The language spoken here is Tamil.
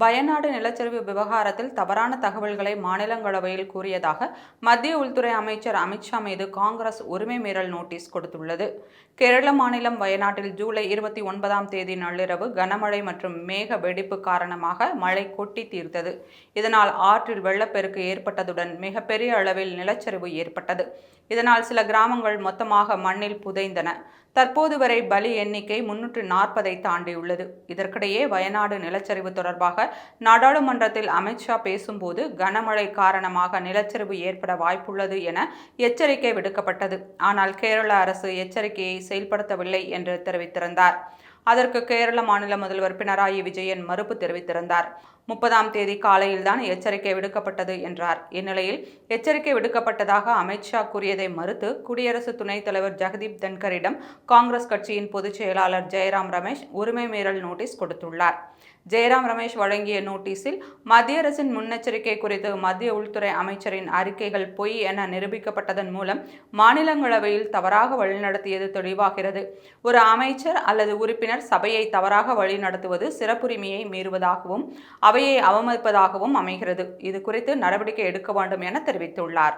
Wayanad நிலச்சரிவு விவகாரத்தில் தவறான தகவல்களை மாநிலங்களவையில் கூறியதாக மத்திய உள்துறை அமைச்சர் அமித்ஷா மீது காங்கிரஸ் உரிமை மீறல் நோட்டீஸ் கொடுத்துள்ளது. கேரள மாநிலம் வயநாட்டில் ஜூலை இருபத்தி ஒன்பதாம் தேதி நள்ளிரவு கனமழை மற்றும் மேக வெடிப்பு காரணமாக மழை கொட்டி தீர்த்தது. இதனால் ஆற்றில் வெள்ளப்பெருக்கு ஏற்பட்டதுடன் மிகப்பெரிய அளவில் நிலச்சரிவு ஏற்பட்டது. இதனால் சில கிராமங்கள் மொத்தமாக மண்ணில் புதைந்தன. தற்போது வரை பலி எண்ணிக்கை முன்னூற்று நாற்பதை தாண்டியுள்ளது. இதற்கிடையே வயநாடு நிலச்சரிவு தொடர்பாக நாடாளுமன்றத்தில் அமித்ஷா பேசும்போது கனமழை காரணமாக நிலச்சரிவு ஏற்பட வாய்ப்புள்ளது என எச்சரிக்கை விடுக்கப்பட்டது. ஆனால் கேரள அரசு எச்சரிக்கையை செயல்படுத்தவில்லை என்று தெரிவித்திருந்தார். அதற்கு கேரள மாநில முதல்வர் பினராயி விஜயன் மறுப்பு தெரிவித்திருந்தார். முப்பதாம் தேதி காலையில்தான் எச்சரிக்கை விடுக்கப்பட்டது என்றார். இந்நிலையில் எச்சரிக்கை விடுக்கப்பட்டதாக அமித்ஷா கூறியதை மறுத்து குடியரசு துணைத் தலைவர் ஜெகதீப் தன்கரிடம் காங்கிரஸ் கட்சியின் பொதுச் செயலாளர் ஜெயராம் ரமேஷ் உரிமை மீறல் நோட்டீஸ் கொடுத்துள்ளார். ஜெயராம் ரமேஷ் வழங்கிய நோட்டீஸில் மத்திய அரசின் முன்னெச்சரிக்கை குறித்து மத்திய உள்துறை அமைச்சரின் அறிக்கைகள் பொய் என நிரூபிக்கப்பட்டதன் மூலம் மாநிலங்களவையில் தவறாக வழிநடத்தியது தெளிவாகிறது. ஒரு அமைச்சர் அல்லது உறுப்பினர் சபையை தவறாக வழிநடத்துவது சிறப்புரிமையை மீறுவதாகவும் அவையை அவமதிப்பதாகவும் அமைகிறது. இது குறித்து நடவடிக்கை எடுக்க வேண்டும் என தெரிவித்துள்ளார்.